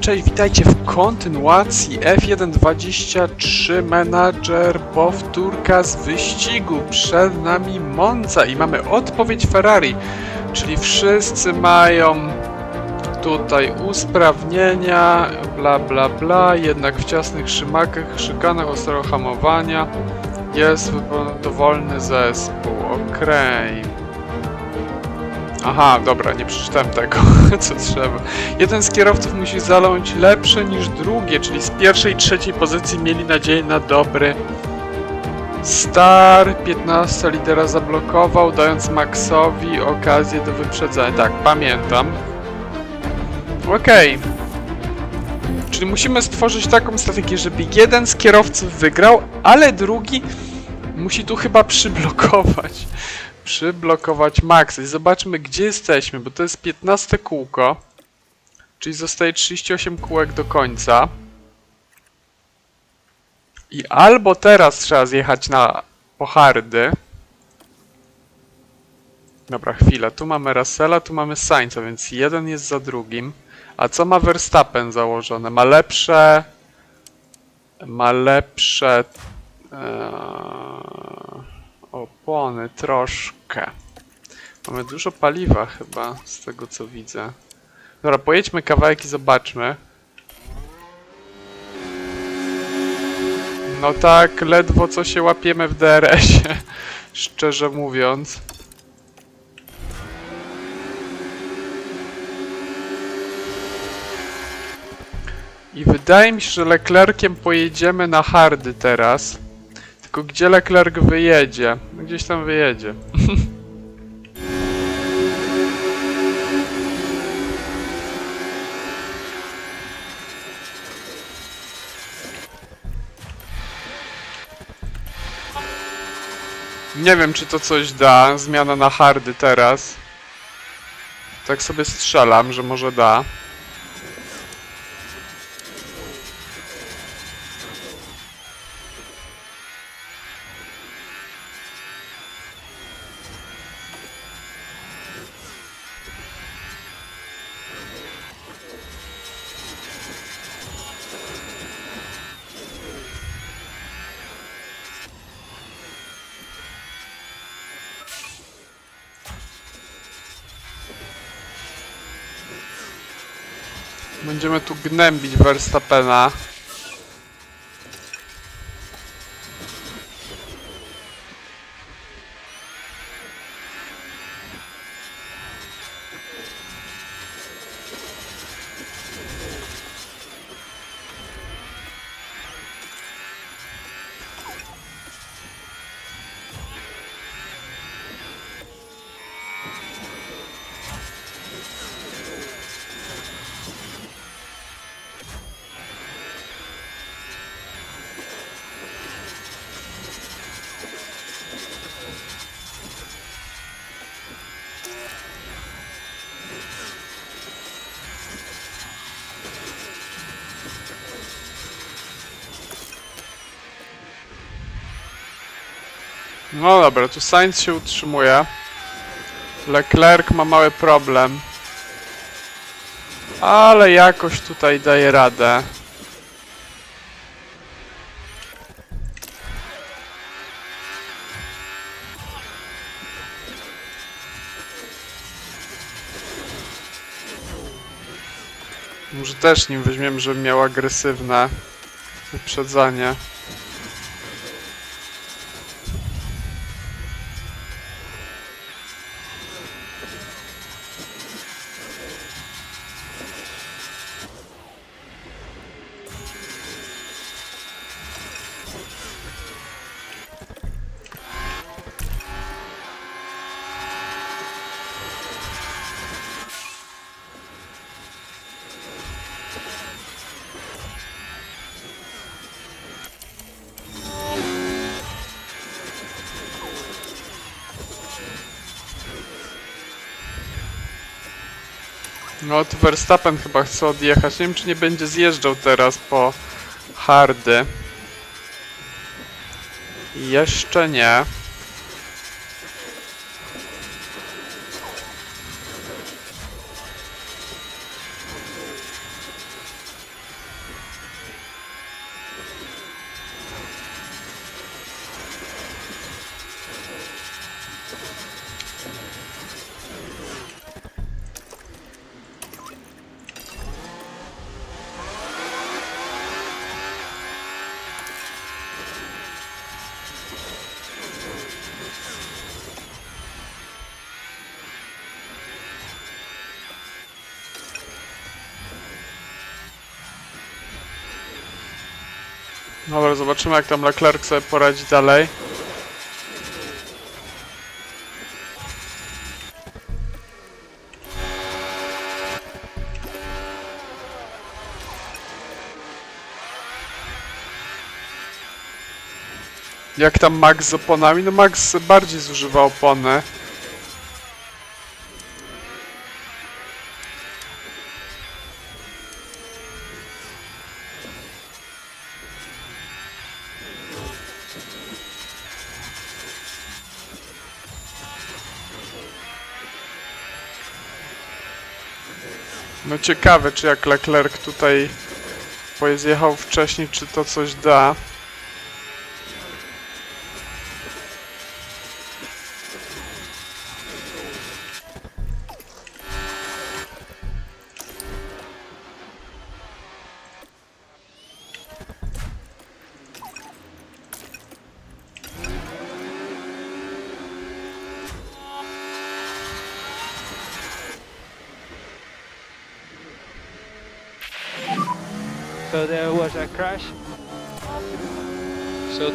Cześć, witajcie w kontynuacji F123 Manager powtórka z wyścigu. Przed nami Monza i mamy odpowiedź Ferrari, czyli wszyscy mają tutaj usprawnienia, bla bla bla, jednak w ciasnych szymakach, szykanach ostrego hamowania jest dowolny zespół, okej. Aha, dobra, nie przeczytałem tego, co trzeba. Jeden z kierowców musi zaląć lepsze niż drugie, czyli z pierwszej i trzeciej pozycji mieli nadzieję na dobry Star 15 lidera zablokował, dając Maxowi okazję do wyprzedzenia. Tak, pamiętam. Okej. Czyli musimy stworzyć taką strategię, żeby jeden z kierowców wygrał, ale drugi musi tu chyba przyblokować przyblokować max. I zobaczmy, gdzie jesteśmy, bo to jest 15 kółko. Czyli zostaje 38 kółek do końca. I albo teraz trzeba zjechać na pochardy. Dobra, chwila. Tu mamy Russella, tu mamy Sainza, więc jeden jest za drugim. A co ma Verstappen założone? Ma lepsze... Ma lepsze... Eee troszkę. Mamy dużo paliwa chyba, z tego co widzę. Dobra, pojedźmy kawałek i zobaczmy. No tak, ledwo co się łapiemy w DRS-ie, szczerze mówiąc. I wydaje mi się, że Leclerciem pojedziemy na hardy teraz. Tylko gdzie Leclerc wyjedzie? No Gdzieś tam wyjedzie. Nie wiem, czy to coś da, zmiana na hardy teraz. Tak sobie strzelam, że może da. Będziemy tu gnębić Verstappena. No dobra, tu Sainz się utrzymuje. Leclerc ma mały problem. Ale jakoś tutaj daje radę. Może też nim weźmiemy, żeby miał agresywne wyprzedzanie. No, to Verstappen chyba chce odjechać. Nie wiem, czy nie będzie zjeżdżał teraz po hardy. Jeszcze nie. Dobra, zobaczymy jak tam Leclerc sobie poradzi dalej. Jak tam Max z oponami? No Max bardziej zużywa opony. No ciekawe, czy jak Leclerc tutaj pojechał wcześniej, czy to coś da.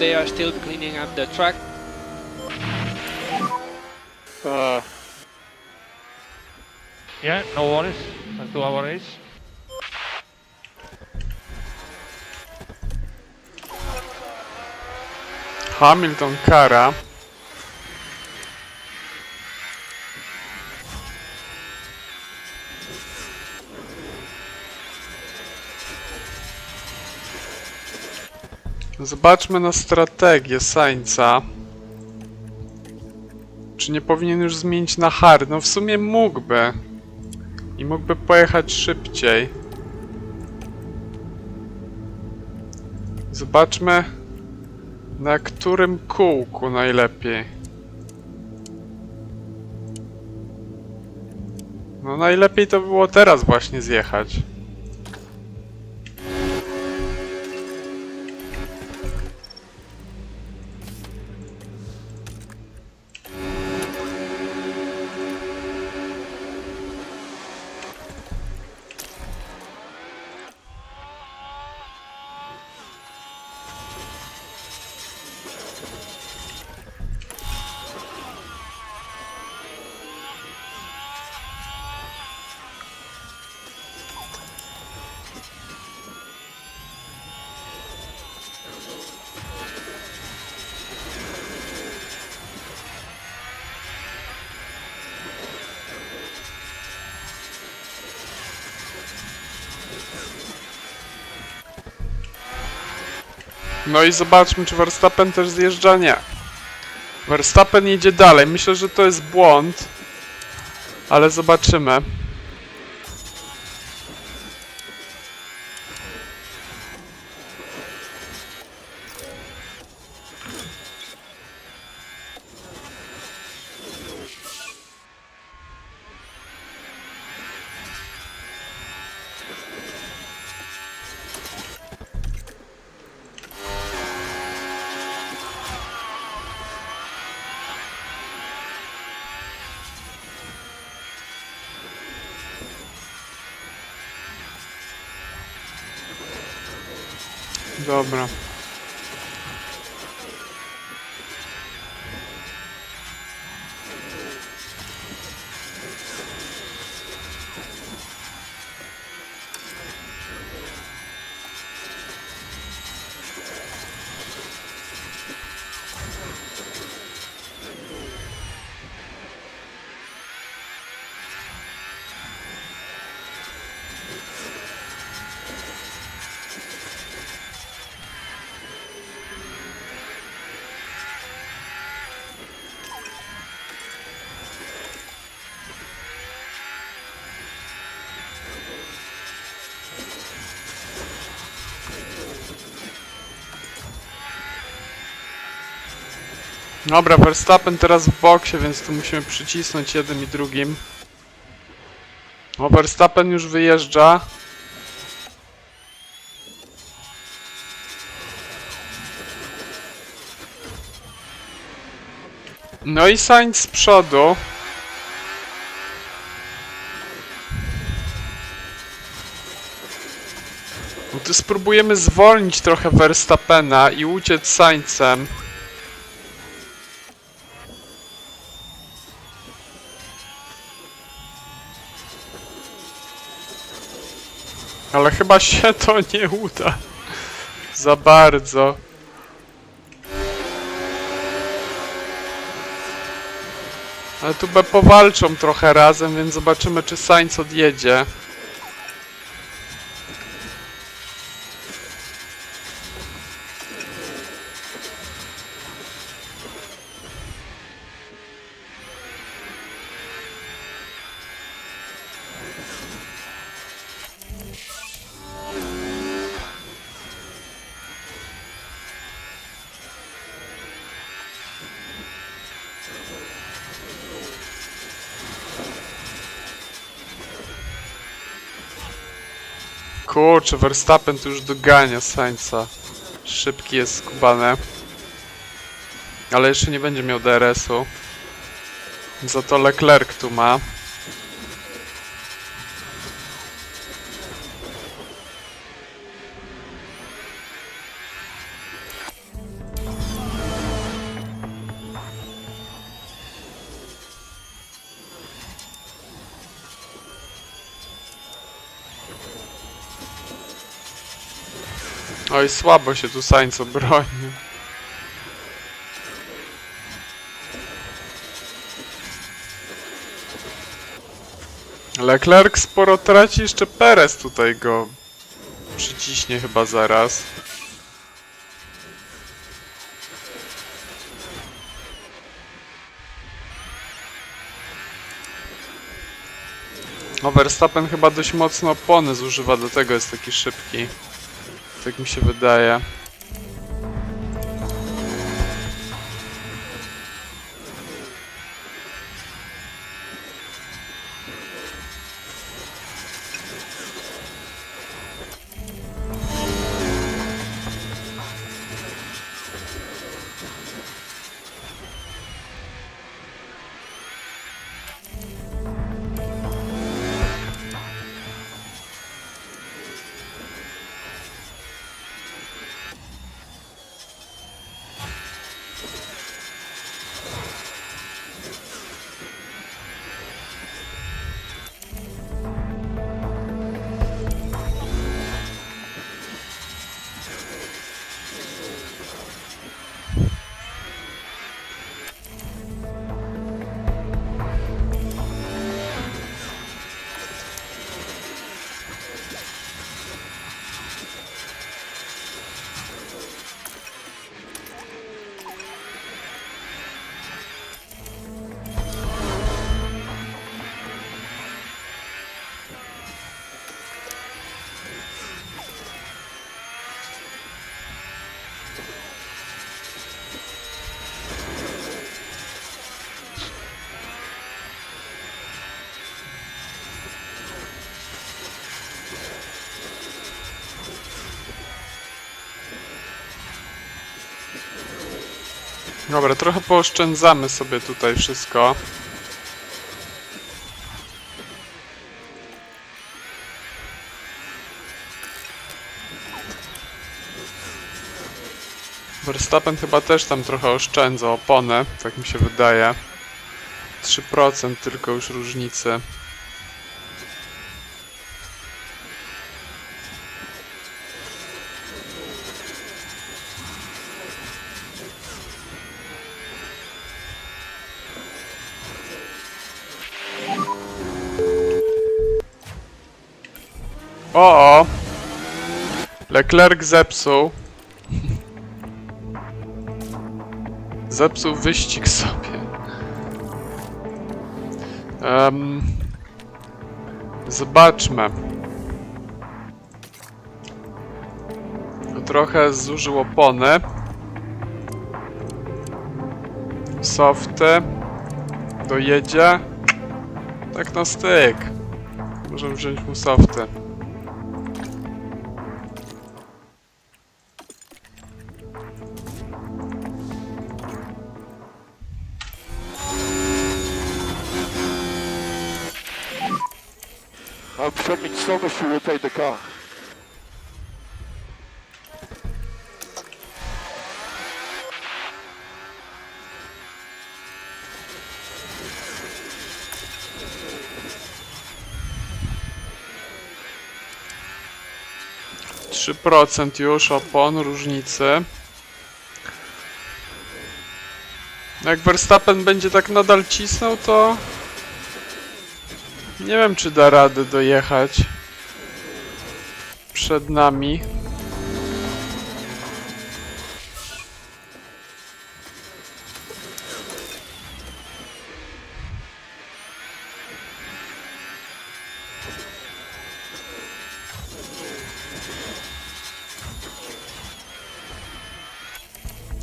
They are still cleaning up the track. Uh, Yeah, no worries. Let's do our race. Hamilton kara. Zobaczmy na strategię Sańca. Czy nie powinien już zmienić na hard? No w sumie mógłby. I mógłby pojechać szybciej. Zobaczmy na którym kółku najlepiej? No najlepiej to było teraz właśnie zjechać. No i zobaczmy, czy Verstappen też zjeżdża. Nie. Verstappen idzie dalej. Myślę, że to jest błąd. Ale zobaczymy. Dobra. Dobra, Verstappen teraz w boksie, więc tu musimy przycisnąć jednym i drugim. O, Verstappen już wyjeżdża. No i Sainz z przodu. No to spróbujemy zwolnić trochę Verstappena i uciec Sańcem. Ale chyba się to nie uda. Za bardzo. Ale tu B powalczą trochę razem, więc zobaczymy czy Sainz odjedzie. Kurczę, Verstappen tu już dogania Sainza. Szybki jest skubany. Ale jeszcze nie będzie miał DRS-u. Za to Leclerc tu ma. Oj, słabo się tu Sainz obronił. Leclerc sporo traci, jeszcze Perez tutaj go przyciśnie chyba zaraz. No Verstappen chyba dość mocno opony zużywa, dlatego jest taki szybki. Tak mi się wydaje. Dobra, trochę pooszczędzamy sobie tutaj wszystko. Verstappen chyba też tam trochę oszczędza oponę, tak mi się wydaje. 3% tylko już różnicy. O, o! Leclerc zepsuł. Zepsuł wyścig sobie. Em, zobaczmy. Trochę zużył opony. Softy. Dojedzie. Tak na styk. Możemy wziąć mu softy. over, she will the car. Trzy procent już opon różnicy. No jak Verstappen będzie tak nadal cisnął, to nie wiem, czy da radę dojechać przed nami.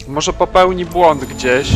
Może popełni błąd gdzieś.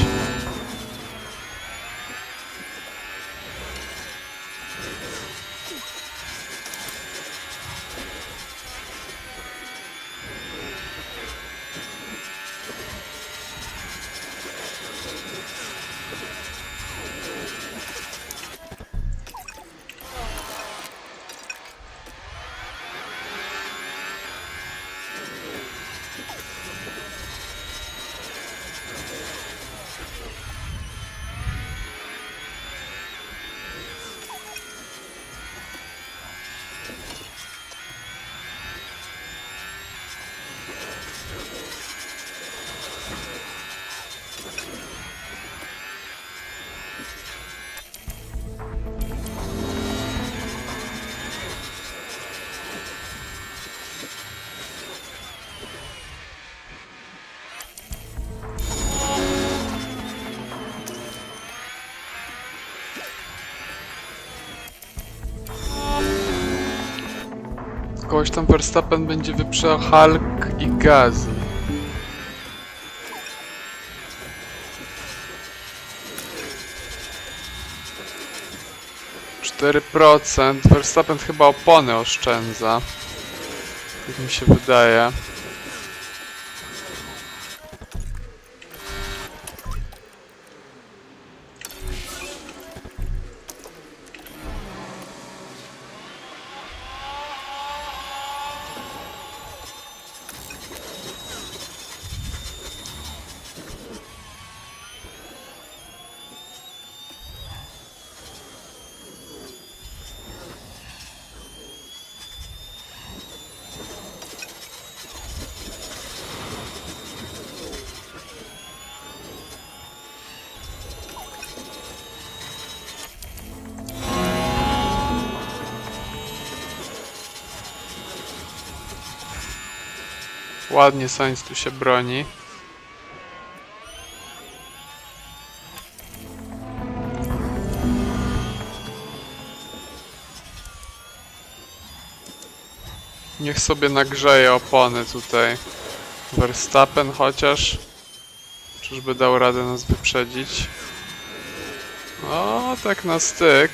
Kogoś tam Verstappen będzie wyprzedzał Hulk i Gazi. Cztery procent. Verstappen chyba opony oszczędza. Jak mi się wydaje. Ładnie Sainz tu się broni. Niech sobie nagrzeje opony tutaj. Verstappen chociaż. Czyżby dał radę nas wyprzedzić? O, tak na styk.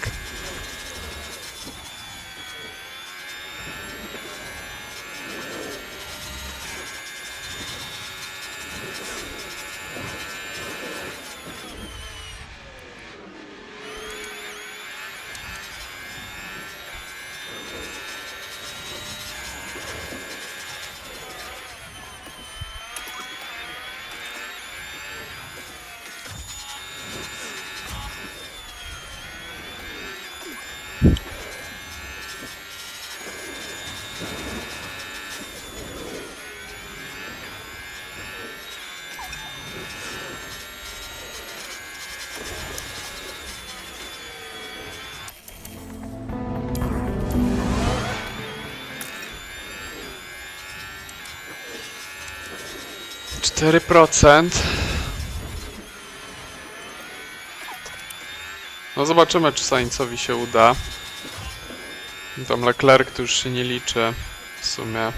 Cztery procent. No zobaczymy, czy Sainzowi się uda. Tam Leclerc już się nie liczy w sumie.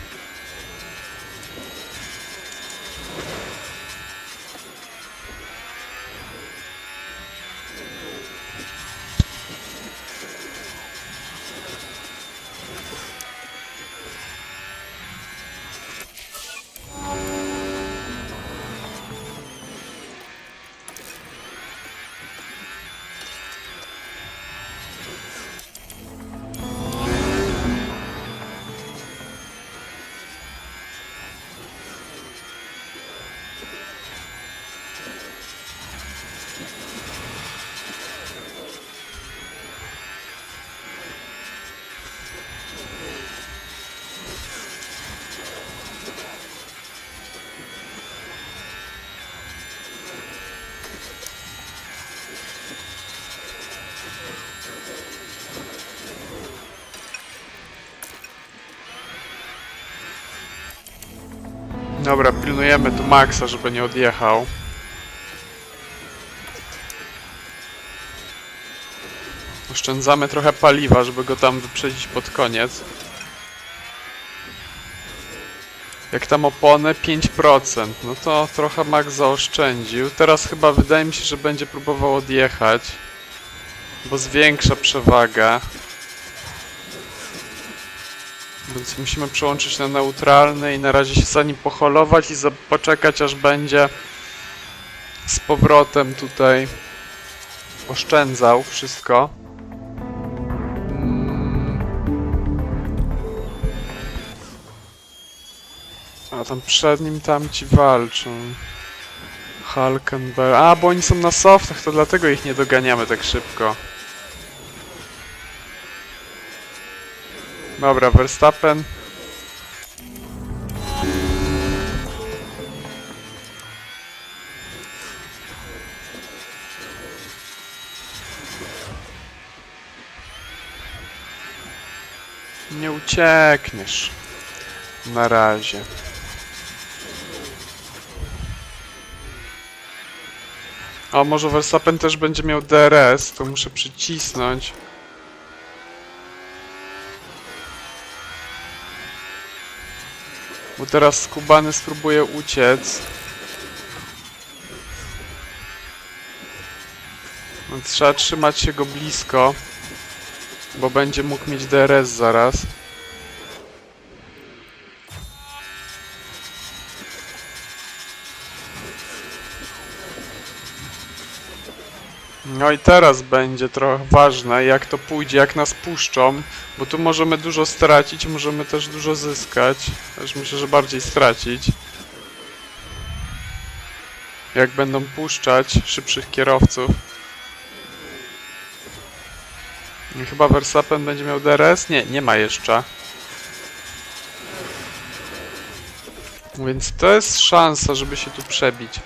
Dobra, pilnujemy tu Maxa, żeby nie odjechał. Oszczędzamy trochę paliwa, żeby go tam wyprzedzić pod koniec. Jak tam opony 5%, no to trochę Max zaoszczędził. Teraz chyba wydaje mi się, że będzie próbował odjechać. Bo zwiększa przewagę. Więc musimy przełączyć na neutralny i na razie się za nim poholować i poczekać aż będzie z powrotem tutaj oszczędzał wszystko. Mm. A tam przed nim tamci walczą. Hulkenberg. A, bo oni są na softach, to dlatego ich nie doganiamy tak szybko. Dobra, Verstappen. Nie uciekniesz. Na razie. O, może Verstappen też będzie miał DRS, to muszę przycisnąć. Bo teraz skubany spróbuje uciec. Trzeba trzymać się go blisko. Bo będzie mógł mieć DRS zaraz. No i teraz będzie trochę ważne, jak to pójdzie, jak nas puszczą, bo tu możemy dużo stracić, możemy też dużo zyskać. Też myślę, że bardziej stracić. Jak będą puszczać szybszych kierowców. Chyba Verstappen będzie miał DRS? Nie, nie ma jeszcze. Więc to jest szansa, żeby się tu przebić.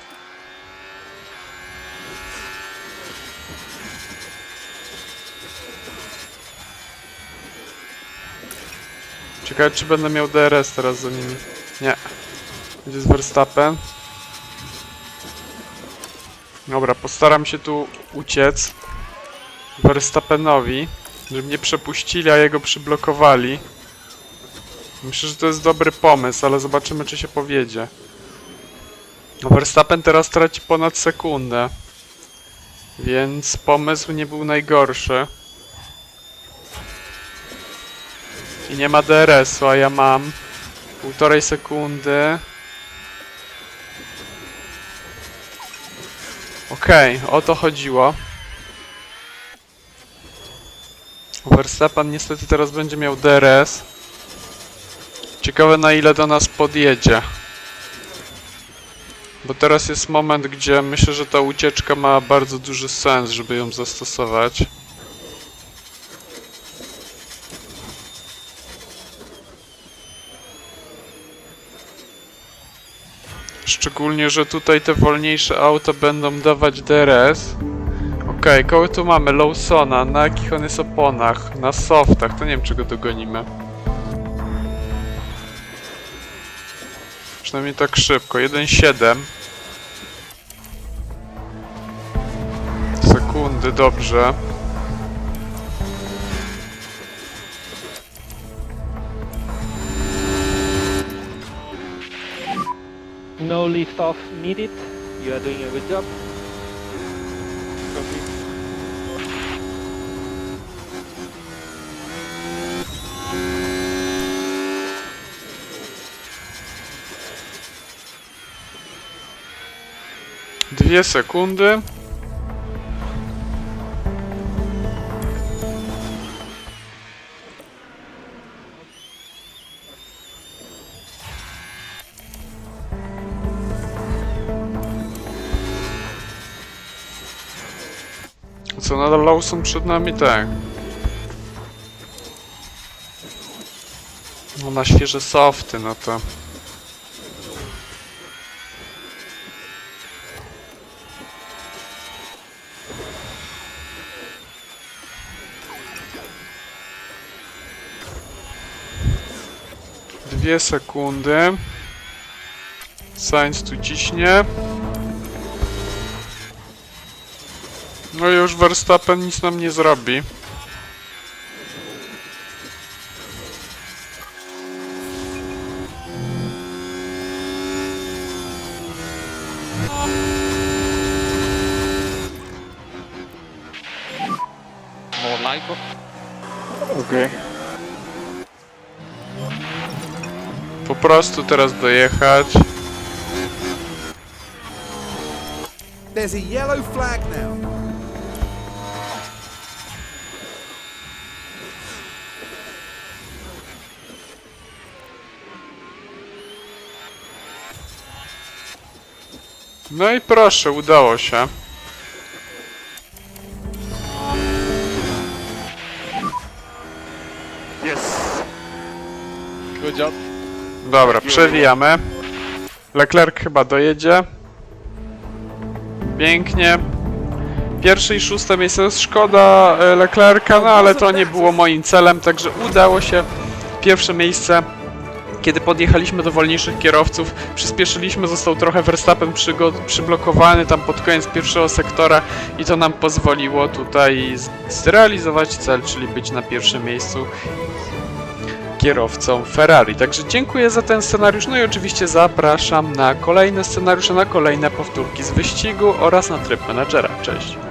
Ciekawe, czy będę miał DRS teraz za nimi. Nie. Gdzie jest Verstappen? Dobra, postaram się tu uciec Verstappenowi, żeby mnie przepuścili, a jego przyblokowali. Myślę, że to jest dobry pomysł, ale zobaczymy, czy się powiedzie. No, Verstappen teraz traci ponad sekundę. Więc pomysł nie był najgorszy. I nie ma DRS-u, a ja mam półtorej sekundy. Okej, o to chodziło. Verstappen niestety teraz będzie miał DRS. Ciekawe na ile do nas podjedzie. Bo teraz jest moment, gdzie myślę, że ta ucieczka ma bardzo duży sens, żeby ją zastosować. Szczególnie, że tutaj te wolniejsze auta będą dawać DRS. Okej, kogo tu mamy? Lawsona. Na jakich on jest oponach? Na softach. To nie wiem, czego dogonimy. Przynajmniej tak szybko. 1,7. Sekundy, dobrze. No lift off needed. You are doing a good job. Copy. Dwie sekundy. Nadal Lawson przed nami? Tak. No na świeże softy, no to... Dwie sekundy. Sainz tu ciśnie. No już Verstappen nic nam nie zrobi. Okej. Po prostu teraz dojechać. There's a yellow flag now. No i proszę, udało się. Good job. Dobra, przewijamy. Leclerc chyba dojedzie. Pięknie. Pierwsze i szóste miejsce to szkoda e, Leclerca, no ale to nie było moim celem, także udało się. Pierwsze miejsce. Kiedy podjechaliśmy do wolniejszych kierowców, przyspieszyliśmy, został trochę Verstappen przyblokowany tam pod koniec pierwszego sektora i to nam pozwoliło tutaj zrealizować cel, czyli być na pierwszym miejscu kierowcą Ferrari. Także dziękuję za ten scenariusz, no i oczywiście zapraszam na kolejne scenariusze, na kolejne powtórki z wyścigu oraz na tryb menadżera. Cześć!